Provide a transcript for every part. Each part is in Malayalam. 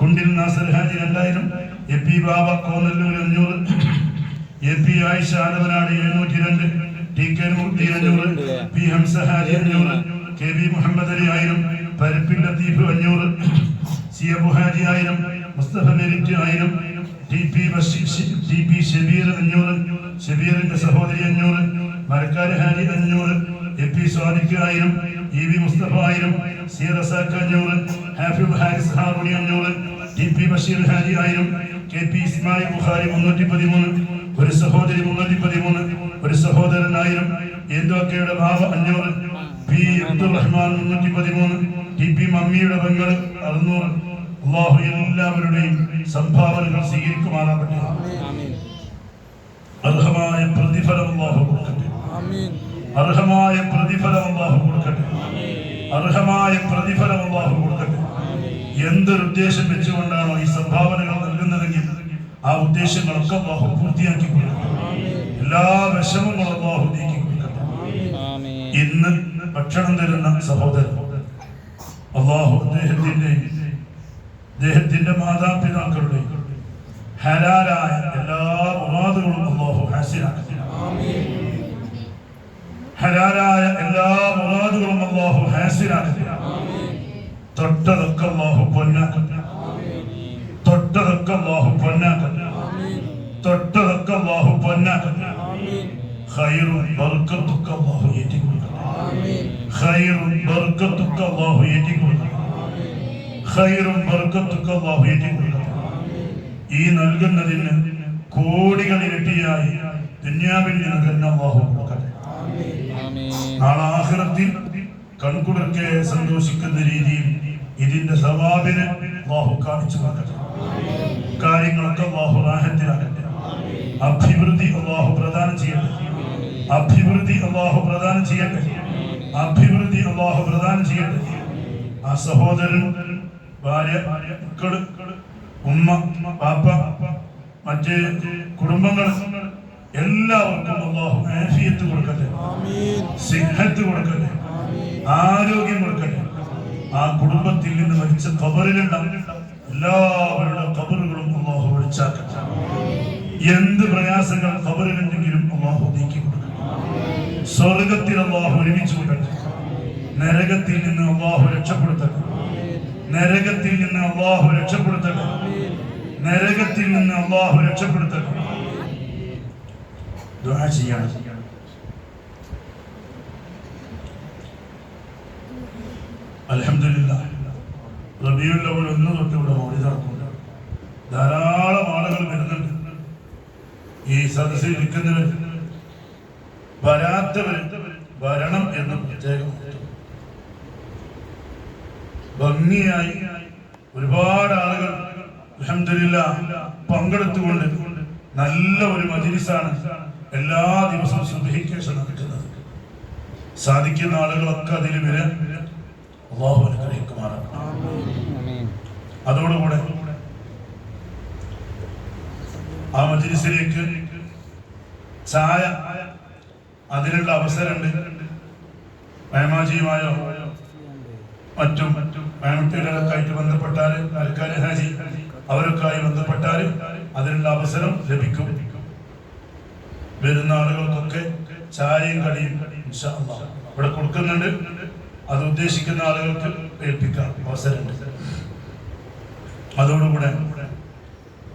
കുണ്ടിൽ നാസർ ഹാജി രണ്ടായിരം എ പി ബാബ കോന്നല്ലൂർ അഞ്ഞൂറ് എ പി ആയിഷ ആലവനാട് എഴുന്നൂറ്റി രണ്ട് ടി കെ മുർത്തി അഞ്ഞൂറ് പി ഹംസ ഹാജി അഞ്ഞൂറ് കെ ബി മുഹമ്മദ് അലി ആയിരം പരപ്പിൽ ലത്തീഫ് അഞ്ഞൂറ് സി അബു ഹാജി ആയിരം മുസ്തഫ മെരിറ്റ് ആയിരം T P Basheer T P Shabeer അഞ്ഞൂറ് ഷബീറിന്റെ സഹോദരി അഞ്ഞൂറ് മരക്കാര് ഹാജി അഞ്ഞൂറ് എ പി ആയിരം ഇ വി മുസ്തഫ ആയിരം സി റസാഖ് അഞ്ഞൂറ് ഹാഫിബ് ഹാരിസ് ഹാർമണി അഞ്ഞൂറ് ടി പി ബഷീർ ഹാജി ആയിരം കെ പി ഇസ്മായിൽ ബുഖാരി മുന്നൂറ്റി പതിമൂന്ന് ഒരു സഹോദരി മുന്നൂറ്റി പതിമൂന്ന് ഒരു സഹോദരൻ ആയിരം എന്തൊക്കെയുടെ ഭാവ അഞ്ഞൂറ് പി അബ്ദുൾ റഹ്മാൻ മുന്നൂറ്റി പതിമൂന്ന് ടി പി മമ്മിയുടെ പെങ്ങൾ അറുന്നൂറ്. അള്ളാഹു എല്ലാവരുടെയും സംഭാവനകൾ സ്വീകരിക്കുമാറാകട്ടെ. അർഹമായ പ്രതിഫലം അള്ളാഹു കൊടുക്കട്ടെ. അർഹമായ പ്രതിഫലം അള്ളാഹു കൊടുക്കട്ടെ. അർഹമായ പ്രതിഫലം അള്ളാഹു കൊടുക്കട്ടെ. എന്തൊരു ഉദ്ദേശം വെച്ചുകൊണ്ടാണോ ഈ സംഭാവനകൾ നൽകുന്നതെങ്കിൽ ആ ഉദ്ദേശങ്ങളൊക്കെ അള്ളാഹു പൂർത്തിയാക്കി കൊടുക്കും. എല്ലാ വിഷമങ്ങളും അള്ളാഹു നീക്കി കൊടുക്കട്ടെ. ഇന്ന് ഭക്ഷണം തരുന്ന സഹോദരൻ അള്ളാഹു അദ്ദേഹത്തിന്റെ അദ്ദേഹത്തിന്റെ മാതാപിതാക്കളുടെ ഹലാലായ എല്ലാ മുറാദുകളും അള്ളാഹു ഹാസിലാക്കട്ടെ ഹലാലായ എല്ലാ മുറാദുകളും അള്ളാഹു ഹാസിലാക്കി തൊട്ടതൊക്കെ അള്ളാഹു പൊന്നാക്കട്ടെ തൊട്ടതൊക്കെ അള്ളാഹു പൊന്നാക്കട്ടെ തൊട്ടതൊക്കെ അള്ളാഹു പൊന്നാക്കട്ടെ ഖൈറും ബർക്കത്തൊക്കെ അള്ളാഹു ഏറ്റിക്കൊടുക്കട്ടെ ഖൈറും ബർക്കത്തൊക്കെ അള്ളാഹു ഏറ്റിക്കൊടുക്കട്ടെ ഖൈറും ബർക്കത്തൊക്കെ അള്ളാഹു ഏറ്റിക്കൊടുക്കട്ടെ ഈ നൽകുന്നതിന് കോടികൾ ഇരട്ടിയായി ദുന്യാവിൽ നിന്ന് തന്നെ അള്ളാഹു നാളെ ആഖിറത്തിൽ കൺകുളിർക്കെ സന്തോഷിക്കുന്ന രീതിയിൽ ഇതിന്റെ സവാബിന് ബാഹു കാണിച്ചു കൊടുക്കട്ടെ കാര്യങ്ങളൊക്കെ ബാഹു റാഹത്തിലാക്കട്ടെ. അഭിവൃദ്ധി അള്ളാഹു പ്രദാനം ചെയ്യട്ടെ. അഭിവൃദ്ധി അള്ളാഹു പ്രദാനം ചെയ്യട്ടെ. അഭിവൃദ്ധി അള്ളാഹു പ്രദാനം ചെയ്യട്ടെ. ആ സഹോദരൻ ഭാര്യ മക്കൾ ഉമ്മ പാപ്പ മറ്റ് കുടുംബങ്ങൾ എല്ലാവർക്കും അള്ളാഹു ആഫിയത്ത് കൊടുക്കട്ടെ. സിഹത്ത് കൊടുക്കട്ടെ. ആരോഗ്യം കൊടുക്കട്ടെ. ആ കുടുംബത്തിൽ നിന്ന് മരിച്ച കബറിലുള്ള എല്ലാവരുടെ കബറുകളും അള്ളാഹു ഒഴിച്ചാക്കട്ടെ. എന്ത് പ്രയാസങ്ങൾ കബറിലുണ്ടെങ്കിലും അള്ളാഹു നീക്കി കൊടുക്കട്ടെ. സ്വർഗത്തിൽ അള്ളാഹു ഒരുമിച്ച് കൊടുക്കട്ടെ നരകത്തിൽ നിന്ന് അള്ളാഹു രക്ഷപ്പെടുത്തട്ടെ. നരകത്തിൽ നിന്ന് അള്ളാഹു രക്ഷപ്പെടുത്തട്ടെ. നരകത്തിൽ നിന്ന് അള്ളാഹു രക്ഷപ്പെടുത്തട്ടെ. ദുആ ചെയ്യണം അൽഹംദുലില്ലാ റബിയുൽ അവൽ ഒന്ന് തൊട്ട് ഇവിടെ ഓടി ധാരാളം ആളുകൾ വരുന്നുണ്ട് ഈ സദസ്സിൽ ഇരിക്കുന്നവർ വരാത്തവർ വരണം എന്ന് പ്രത്യേകം. ഭംഗിയായി ഒരുപാട് ആളുകൾ അൽഹംദുലില്ലാ പങ്കെടുത്തുകൊണ്ട് നല്ല ഒരു മജിലിസാണ് എല്ലാ ദിവസവും സുബഹിക്കേഷൻ നടക്കുന്നത്. സാധിക്കുന്ന ആളുകളൊക്കെ അതിൽ വരാൻ അള്ളാഹു അനുഗ്രഹിക്കുമാറാണ്. അതോടുകൂടെ ആ മജ്ലിസിലേക്ക് ചായ അതിനുള്ള അവസരമുണ്ട്. മേമാജിയുമായോ മറ്റും മേമട്ടികളൊക്കെ ആയിട്ട് ബന്ധപ്പെട്ടാൽ അൽക്കാരി ഹാജി അവരൊക്കെ ആയി ബന്ധപ്പെട്ടാൽ അതിനുള്ള അവസരം ലഭിക്കും. വരുന്ന ആളുകൾക്കൊക്കെ ചായയും കടിയും ഇവിടെ കൊടുക്കുന്നുണ്ട്. അത് ഉദ്ദേശിക്കുന്ന ആളുകൾക്ക് ഏൽപ്പിക്കാം അവസരമുണ്ട്. അതോടുകൂടെ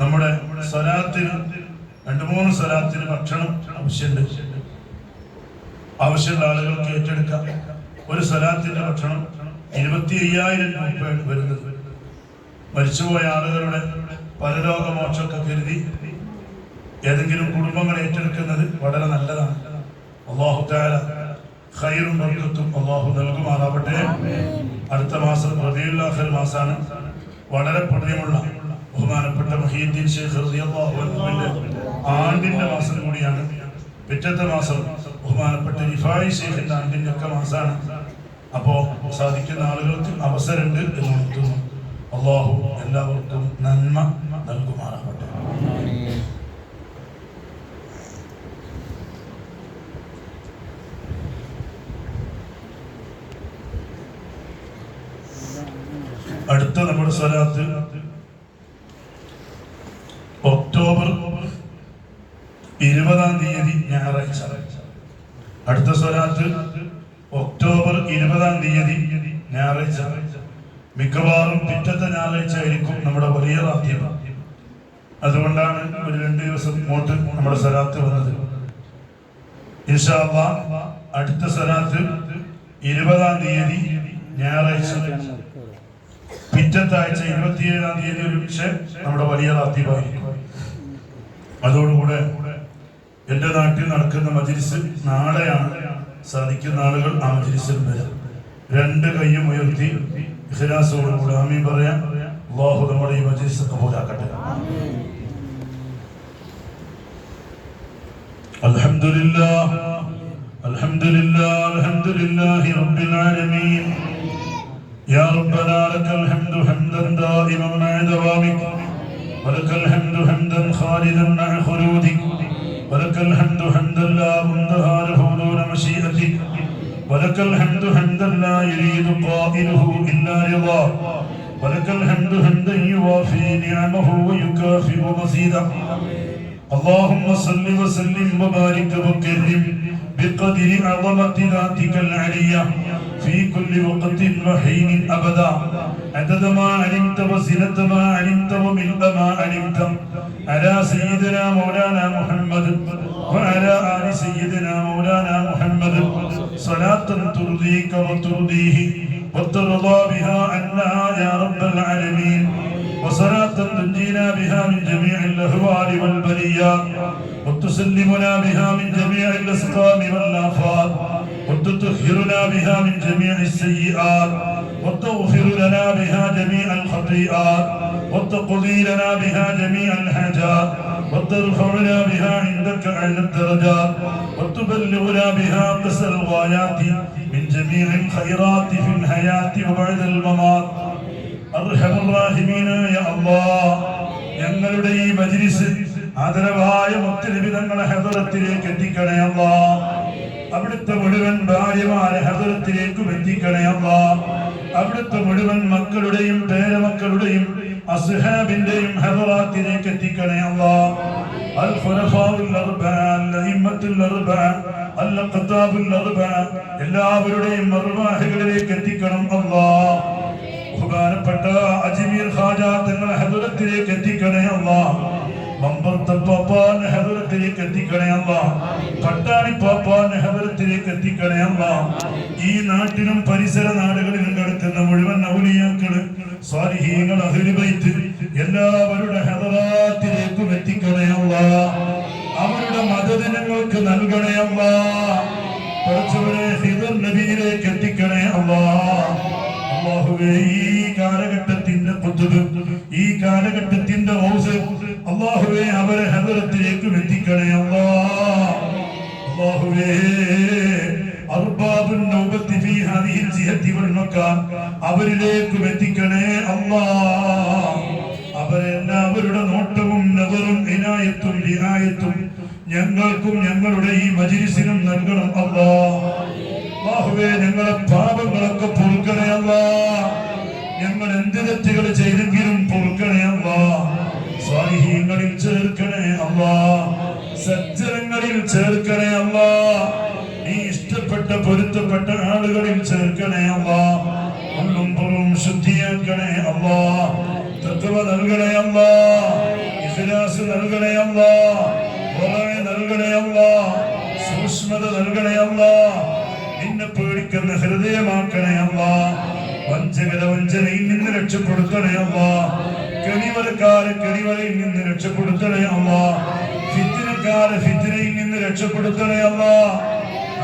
നമ്മുടെ സ്വലാത്തിന് രണ്ടു മൂന്ന് സ്വരാത്തിന് ഭക്ഷണം ആവശ്യമുണ്ട്. ആവശ്യമുള്ള ആളുകൾക്ക് ഏറ്റെടുക്കാം. ഒരു സ്വലാത്തിന്റെ ഭക്ഷണം ഇരുപത്തി അയ്യായിരം രൂപയാണ് വരുന്നത്. മരിച്ചുപോയ ആളുകളുടെ പരലോകമോക്ഷമൊക്കെ കരുതി ഏതെങ്കിലും കുടുംബങ്ങളെ വളരെ നല്ലതാണ്. അള്ളാഹു ഖൈറും ബർക്കത്തും അള്ളാഹു നൽകുമാറാവട്ടെ. അടുത്ത മാസം റബിയുല്ലാഹിർ മാസാണ്. വളരെ പുണ്യമുള്ള ബഹുമാനപ്പെട്ട മഹീദ്ദീൻ ഷെയ്ഖ് റളിയല്ലാഹു അൻഹുവിന്റെ ആണ്ടിന്റെ മാസം കൂടിയാണ്. പിറ്റത്തെ മാസം ബഹുമാനപ്പെട്ട ഇഫായി ഷെയ്ഖിന്റെ ആണ്ടിന്റെ ഒക്കെ മാസമാണ് അപ്പോ സാധിക്കുന്ന ആളുകൾക്ക് അവസരമുണ്ട് എന്ന് ഓർത്തുന്നു അള്ളാഹു എല്ലാവർക്കും നന്മ നൽകുമാറാവട്ടെ. അടുത്ത നമ്മുടെ സ്വലാത്ത് ഒക്ടോബർ ഇരുപതാം തീയതി ഞായറാഴ്ച. അടുത്ത സ്വലാത്ത് ഒക്ടോബർ ഇരുപതാം തീയതി ഞായറാഴ്ച. മിക്കവാറും പിറ്റത്തെ ഞായറാഴ്ച ആയിരിക്കും നമ്മുടെ വലിയ ആദ്യം അതുകൊണ്ടാണ് ഒരു രണ്ട് ദിവസം ഇങ്ങോട്ട് നമ്മുടെ സ്വലാത്ത് വന്നത്. ഇൻഷാ അല്ലാഹ് അടുത്ത സ്വലാത്ത് ഇരുപതാം തീയതി ഞായറാഴ്ച. പിറ്റത്തെ ആഴ്ച ഇരുപത്തിയേഴാം തീയതി ഒരു പക്ഷേ നമ്മുടെ വലിയ റാത്തീവായിരിക്കും അതോടുകൂടെ എന്റെ നാട്ടിൽ നടക്കുന്ന മജിലിസ് നാളെയാണ് സാധിക്കുന്ന ആളുകൾ ആ മജിലിസിൽ വരും രണ്ട് കൈയും ഉയർത്തി ഇഖ്ലാസോടുകൂടെ ആമീൻ പറയാം അള്ളാഹു നമ്മുടെ ഈ മജിലിസ് കബൂലാക്കട്ടെ الحمد لله الحمد لله الحمد لله رب العالمين يا ربنا لك الحمد حمدا دائما مع دوامك ولك الحمد حمدا خالدا مع خلودك ولك الحمد حمدا لا منتهى له دون مشيئتك ولك الحمد حمدا لا يريد قائله إلا رضاك ولك الحمد حمدا يوافي نعمه ويكافئ مزيدا اللهم صل وسلم وبارك وكرم بقدر عظمة ذاتك العلية في كل وقت وحين أبدا عدد ما علمت وزنة ما علمت وملء ما علمت على سيدنا مولانا محمد وعلى آل سيدنا مولانا محمد صلاة ترضيك وترضيه وترضى بها عنا يا رب العالمين وصلاة تنجينا بها من جميع الأهوال والبليات وتسلمنا بها من جميع الأسقام والآفات وتطهرنا بها من جميع السيئات وتغفر لنا بها جميع الخطيئات وتقضي لنا بها جميع الحاجات وترفعنا بها عندك أعلى الدرجات وتبلغنا بها قصر الغايات من جميع الخيرات في الحياة وبعد الممات അർഹമുറാഹിമീനായ അല്ലാഹ് ഞങ്ങളുടെ ഈ മജ്ലിസ് ആദരവായ മുത്തനബി തങ്ങളെ ഹദറത്തിലേക്ക് എത്തിക്കണേ അല്ലാഹ് അവിടുത്തെ മുഴുവൻ ഭാര്യമാരെ ഹൃദയത്തിലേക്ക് എത്തിക്കണേ അവിടുത്തെ മുഴുവൻ മക്കളുടെയും പേരമക്കളുടെയും അസുഹാബിന്റെയും ഹെബറാത്തിലേക്ക് എത്തിക്കണേ എല്ലാവരുടെയും എത്തിക്കണം അജ്മീർ എത്തിക്കണേ അല്ലാ ഹദറത്തിലേക്ക് എത്തിക്കണേ അല്ലാ. പട്ടാണി പാപ്പാന്റെ ഹദറത്തിലേക്ക് എത്തിക്കണേ അല്ലാ. ഈ നാട്ടിലും പരിസര നാടുകളിലും കിടക്കുന്ന മുഴുവൻ ഔലിയാക്കൾ സ്വാലിഹീങ്ങൾ അഹ്ലുബൈത്ത് എല്ലാവരുടെ ഹദറാത്തിലേക്കും എത്തിക്കണേ അല്ലാ. അവരുടെ മതദിനങ്ങൾക്ക് നൽകണേ അല്ലാ. കുറച്ചുവരെ ഹിദർ നബിയിലേക്ക് എത്തിക്കണേ അല്ലാ. അള്ളാഹുവേ ഈ കാലഘട്ടത്തിന്റെ കുത്തുബ് എത്തിക്കണേ അല്ലാ മക്കാൻ അവരിലേക്കും എത്തിക്കണേ അല്ലാ. അവരെല്ലാവരുടെ നോട്ടവും നവറും ഇനായത്തും ഇനായത്തും ഞങ്ങൾക്കും ഞങ്ങളുടെ ഈ മജിരിസിനും നൽകണം അല്ലാ. അല്ലാഹുവേ ഞങ്ങളെ പാപങ്ങളൊക്കെ ചേർക്കണേ അമ്മ നീ ഇഷ്ടപ്പെട്ട പൊരുത്തപ്പെട്ട ആളുകളിൽ ചേർക്കണേ അമ്മ ഒന്നും പുറം ശുദ്ധിയാക്കണേ അമ്മ തത്വ നൽകണേ അമ്മ ഇഖ്ലാസ് നൽകണേ അമ്മ നിന്നെ പേടിക്കുന്ന ഹൃദയമാക്കണേ അമ്മ വഞ്ചകര വഞ്ചനയിൽ നിന്ന് രക്ഷപ്പെടുത്തണേ നിന്ന് രക്ഷപ്പെടുത്തണേ രക്ഷപ്പെടുത്തണേ അമ്മ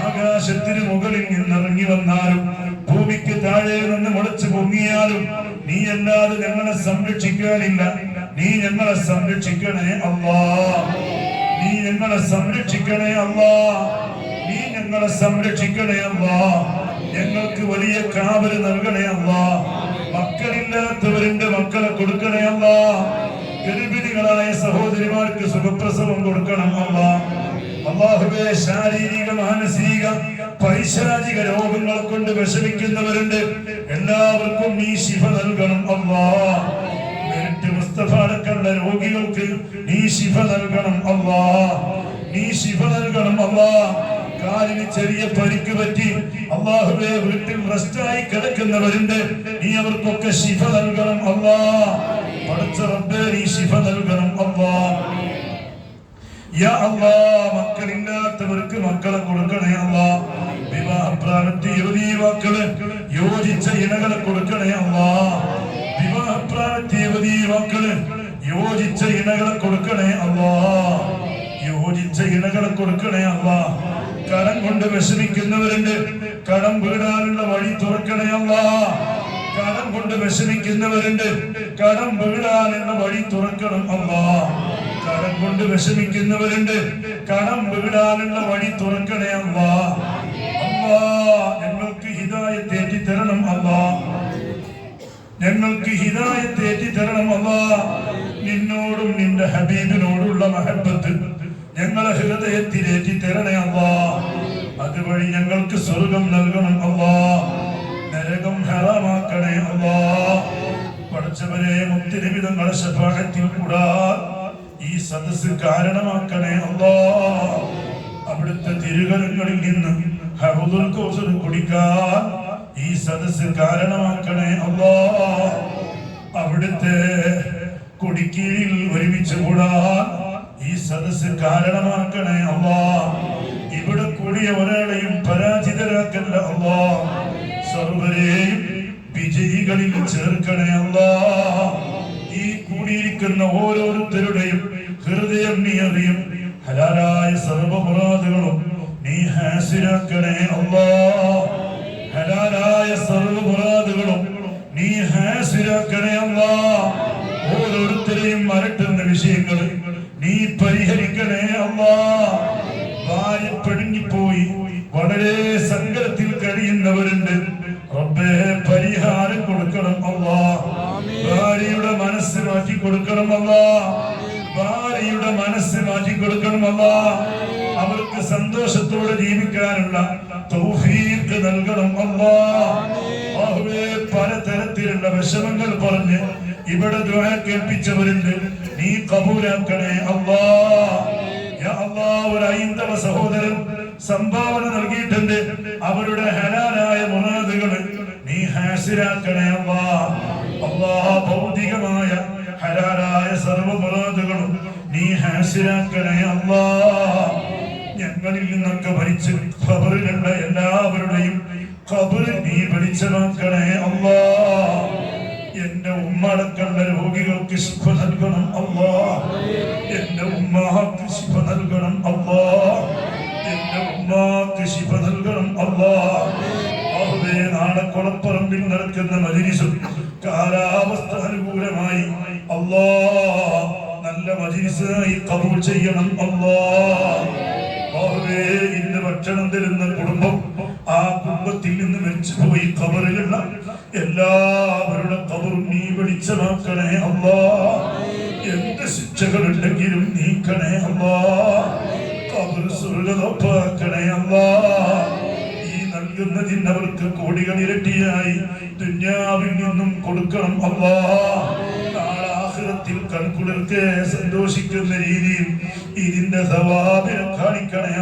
ആകാശത്തിന് മുകളിൽ നിന്ന് ഇറങ്ങി വന്നാലും ഭൂമിക്ക് താഴെ നിന്ന് മുളച്ചു പൊങ്ങിയാലും നീ അല്ലാതെ ഞങ്ങളെ സംരക്ഷിക്കാനില്ല. നീ ഞങ്ങളെ സംരക്ഷിക്കണേ അല്ലാ. നീ ഞങ്ങളെ സംരക്ഷിക്കണേ അല്ലാ. നീ ഞങ്ങളെ സംരക്ഷിക്കണേ അല്ലാ. ഞങ്ങൾക്ക് വലിയ കാവൽ നൽകണേ അല്ലാ. മക്കളില്ലാത്തവരിന്റെ മക്കളെ കൊടുക്കണേ അല്ലാ. ഗർഭിണികളായ സഹോദരിമാർക്ക് സുഖപ്രസവം കൊടുക്കണം അല്ലാ. അള്ളാഹുവേ ശാരീരിക മാനസിക പൈശാചിക രോഗങ്ങൾ കൊണ്ട് വിഷമിക്കുന്നവരുണ്ട്. എല്ലാവർക്കും നീ ശിഫ നൽകണം അള്ളാ. രോഗികൾക്ക് നീ ശിഫ നൽകണം അള്ളാ. നീ ശിഫ നൽകണം അള്ളാ. കാലിന് ചെറിയ പരിക്ക് പറ്റി അള്ളാഹുബെ വീട്ടിൽ റെസ്റ്റായി കിടക്കുന്നവരുണ്ട്. നീ അവർക്കൊക്കെ ശിഫ നൽകണം അള്ളാ. പഠിച്ച റബ്ബേ നീ ശിഫ നൽകണം അല്ലാ മക്കളില്ലാത്തവർക്ക് മക്കളെ കൊടുക്കണേ അല്ല. വിവാഹപ്രായത്തിൽ യുവതി മക്കൾ യോജിച്ച ഇണകളെ കൊടുക്കണേ അല്ല. വിവാഹപ്രായത്തിൽ യുവതി മക്കൾ യോജിച്ച ഇണകളെ കൊടുക്കണേ അല്ല. യോജിച്ച ഇണകളെ കൊടുക്കണേ അല്ല. കടം കൊണ്ട് വിഷമിക്കുന്നവരുണ്ട്. കടം വീടാനുള്ള വഴി തുറക്കണേ അല്ല. കടം കൊണ്ട് വിഷമിക്കുന്നവരുണ്ട്. കടം വീടാനുള്ള വഴി തുറക്കണം അല്ലാ. കടം കൊണ്ട് വിഷമിക്കുന്നവരുണ്ട്. കടം വീടാനുള്ള വഴി തുറക്കണേ അല്ലാ അല്ലാ ഞങ്ങൾക്ക് ഹിദായത്ത് തേറ്റി തരണം അല്ലാ ഞങ്ങൾക്ക് ഹിദായത്ത് തേറ്റി തരണം അല്ലാ നിന്നോടും നിന്റെ ഹബീബിനോടുള്ള മഹബത്ത് ഞങ്ങളെ ഹൃദയത്തിൽ ഏറ്റി തരണേ അല്ലാ അതുവഴി ഞങ്ങൾക്ക് സ്വർഗം നൽകണം അല്ലാ നരകം ഹറാമാക്കണേ അല്ലാ പഠിച്ചവരെ മുത്തിനബി ശഭാഗത്തിൽ കൂടാ. ഈ സദസ് കാരണമാക്കണേ അല്ലാ അവിടുത്തെ തിരുകരങ്ങളിൽ നിന്ന് കുടിക്കാൻ ഈ സദസ് കാരണമാക്കണേ അല്ലാ അവിടുത്തെ കൊടിക്കീഴിൽ ഒരുമിച്ച് കൂടാൻ ഈ സദസ് കാരണമാക്കണേ അല്ലാ ഇവിടെ കൂടിയ ഒരാളെയും പരാജിതരാക്കല്ല അല്ലാ സർവരെയും വിജയികളിൽ ചേർക്കണേ അല്ലാ ഈ കൂടിയിരിക്കുന്ന ഓരോരുത്തരുടെയും ഹൃദയം നീ അറിയും. ഹലാലായ സർവമുറാദുകളും നീ ഹാസിരാക്കണേ അല്ലാ. ഹലാലായ സർവമുറാദുകളും നീ ഹാസിരാക്കണേ അല്ലാ. ഓരോരുത്തരെയും മരട്ടുന്ന വിഷയങ്ങൾ നീ പരിഹരിക്കണേ അല്ലാ. ഭാര്യ പിടുങ്ങിപ്പോയി. വളരെ സങ്കടത്തിൽ കഴിയുന്നവരുണ്ട്. മാറ്റി കൊടുക്കണമല്ല ഭാര്യയുടെ മനസ്സ് മാറ്റി കൊടുക്കണം അല്ലാ അവർക്ക് സന്തോഷത്തോടെ ജീവിക്കാനുള്ള തൗഫീഖ് നൽകണം അല്ലാ അല്ലാഹുവേ പലതരത്തിലുള്ള വിഷമങ്ങൾ പറഞ്ഞ് ഇവിടെ ദുആ കേൾപ്പിച്ചവരുണ്ട്. നീ കബൂലാക്കണേ അല്ലാ ഒരു ഐന്ദവ സഹോദരൻ സംഭാവന നൽകിയിട്ടുണ്ട്. അവരുടെ ഹലാലായ മുറാദുകൾ നീ ഹാസിരാക്കണേ അല്ലാ അല്ലാ ഭൗതികമായ ഹലാലായ സർവ മുറാദുകളും നീ ഹാസിലാക്കണേ അല്ലാ. ഞങ്ങളിൽ നിന്നൊക്കെ ഭരിച്ച് ഖബറിലുള്ള എല്ലാവരുടെയും ഖബറിൽ നീ ഭരിച്ചതാക്കണേ അല്ലാ. എന്റെ ഉമ്മടക്കുള്ള രോഗികൾക്ക് ശിഫ നൽകണം അല്ലാ. എന്റെ ഉമ്മാക്ക് ശിഫ നൽകണം അല്ലാ. എന്റെ ഉമ്മാക്ക് ശിഫ നൽകണം അല്ലാ. നാളെ കുളപ്പറമ്പിൽ നടക്കുന്ന മജിരിസും കാലാവസ്ഥ അനുകൂലമായി അല്ലാ നല്ല മജിലിസായി കബൂൾ ചെയ്യണം അല്ലാ. ഇന്ന് ഭക്ഷണം തരുന്ന കുടുംബം ആ കുടുംബത്തിൽ നിന്ന് മരിച്ചുപോയി കബറിലുള്ള എല്ലാവരുടെ കബറും നീ വെളിച്ചമാക്കണേ അല്ലാ. എന്ത് ശിക്ഷകളുണ്ടെങ്കിലും നീക്കണേ അല്ലാ. കബർ സ്വർഗതപ്പാക്കണേ അല്ലാ. ഈ നൽകുന്നതിന് അവർക്ക് കോടികൾ ഇരട്ടിയായി ദുന്യാവിൽ നിന്നും കൊടുക്കണം അല്ലാ. കൺകുളിർക്ക് സന്തോഷിക്കുന്ന രീതിയിൽ ഇതിന്റെ സവാബിനെ കാണിക്കണേ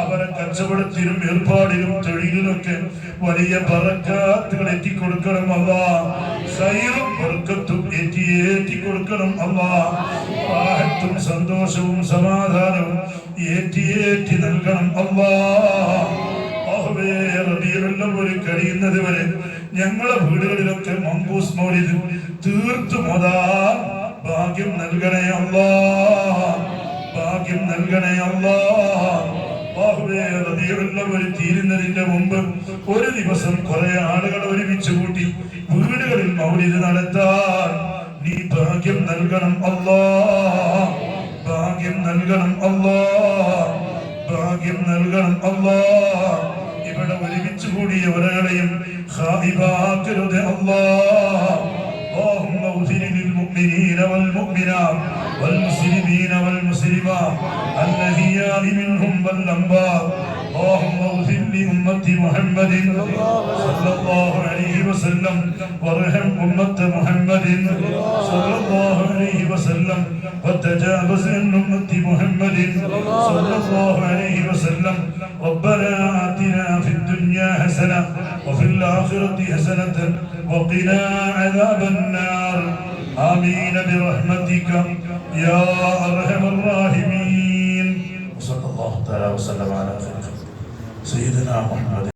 അവരെ കച്ചവടത്തിലും ഏർപ്പാടിലും തൊഴിലിലൊക്കെ വലിയ പറക്കാത്തുകൾ എത്തിക്കൊടുക്കണം അല്ല സൈറും ബർക്കത്തും എറ്റി ഏറ്റി കൊടുക്കണം അല്ല സന്തോഷവും സമാധാനവും ഏറ്റിയേറ്റി ഏറ്റി നൽകണം അല്ലാ കഴിയുന്നത് വരെ ഞങ്ങളെ വീടുകളിലൊക്കെ മങ്കൂസ് മൗലിദ് തീർത്തു മോദാ. ഭാഗ്യം നൽകണേ അല്ലാ ഭാഗ്യം നൽകണേ അല്ലാ അവ്വൽ തീരുന്നതിന്റെ മുമ്പ് ഒരു ദിവസം കുറെ ആളുകൾ ഒരുമിച്ച് കൂട്ടി വീടുകളിൽ മൗലിത് നടത്താൻ. നീ ഭാഗ്യം നൽകണം അല്ലാ ഭാഗ്യം നൽകണം അല്ലാ ഭാഗ്യം നൽകണം അല്ലാ ഇവിടെ ഒരുമിച്ച് കൂടിയ ഒരാളെയും ഖായിബാക്കരുത് അല്ലാ اللهم اغفر للمؤمنين والمؤمنات والمسلمين والمسلمات الأحياء منهم والأموات اللهم اغفر لأمة محمد صلى الله عليه وسلم وارحم أمة محمد صلى الله عليه وسلم وتجاوز عن أمة محمد صلى الله عليه وسلم وفي الآخرة حسنة وقنا عذاب النار آمين برحمتك يا أرحم الراحمين وصلى الله تعالى وسلم على خير. سيدنا محمد